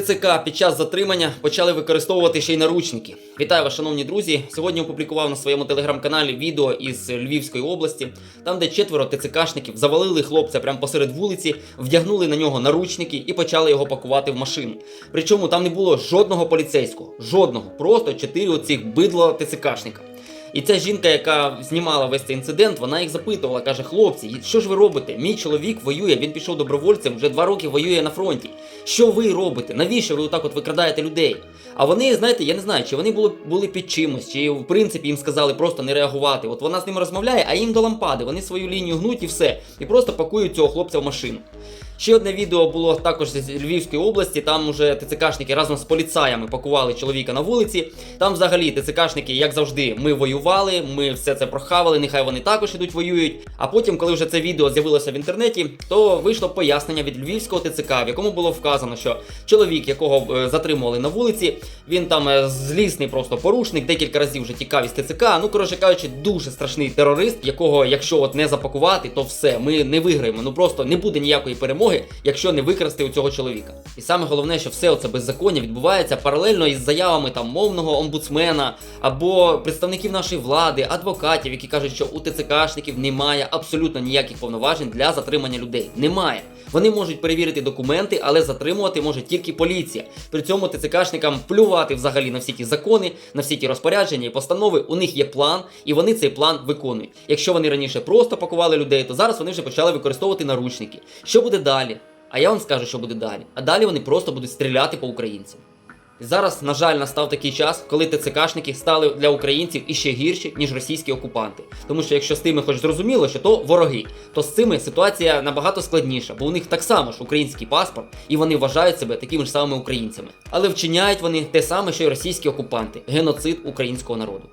ТЦК під час затримання почали використовувати ще й наручники. Вітаю вас, шановні друзі. Сьогодні опублікував на своєму телеграм-каналі відео із Львівської області, там, де четверо ТЦКшників завалили хлопця прямо посеред вулиці, вдягнули на нього наручники і почали його пакувати в машину. Причому там не було жодного поліцейського, жодного, просто чотири оцих бидло ТЦКшника. І ця жінка, яка знімала весь цей інцидент, вона їх запитувала, каже: хлопці, що ж ви робите? Мій чоловік воює, він пішов добровольцем, вже два роки воює на фронті. Що ви робите? Навіщо ви отак от викрадаєте людей? А вони, знаєте, я не знаю, чи вони були, були під чимось, чи в принципі їм сказали просто не реагувати. От вона з ними розмовляє, а їм до лампади. Вони свою лінію гнуть і все. І просто пакують цього хлопця в машину. Ще одне відео було також з Львівської області. Там уже ТЦКшники разом з поліцаями пакували чоловіка на вулиці. Там взагалі ТЦКшники, як завжди, ми воювали, ми все це прохавали, нехай вони також ідуть воюють. А потім, коли вже це відео з'явилося в інтернеті, то вийшло пояснення від Львівського ТЦК, в якому було вказано, що чоловік, якого е, затримували на вулиці, він там е, злісний просто порушник, декілька разів вже тікав із ТЦК. Ну коротше кажучи, дуже страшний терорист, якого, якщо от не запакувати, то все, ми не виграємо. Ну просто не буде ніякої перемоги, якщо не викрасти у цього чоловіка. І саме головне, що все це беззаконня відбувається паралельно із заявами там мовного омбудсмена або представників нашої влади, адвокатів, які кажуть, що у ТЦКшників немає абсолютно ніяких повноважень для затримання людей. Немає. Вони можуть перевірити документи, але затримувати може тільки поліція. При цьому ТЦКшникам плювати взагалі на всі ті закони, на всі ті розпорядження і постанови. У них є план, і вони цей план виконують. Якщо вони раніше просто пакували людей, то зараз вони вже почали використовувати наручники. Що буде далі? А я вам скажу, що буде далі. А далі вони просто будуть стріляти по українцям. Зараз, на жаль, настав такий час, коли ТЦКшники стали для українців іще гірші, ніж російські окупанти. Тому що якщо з тими хоч зрозуміло, що то вороги, то з цими ситуація набагато складніша, бо у них так само ж український паспорт, і вони вважають себе такими ж самими українцями. Але вчиняють вони те саме, що й російські окупанти геноцид українського народу.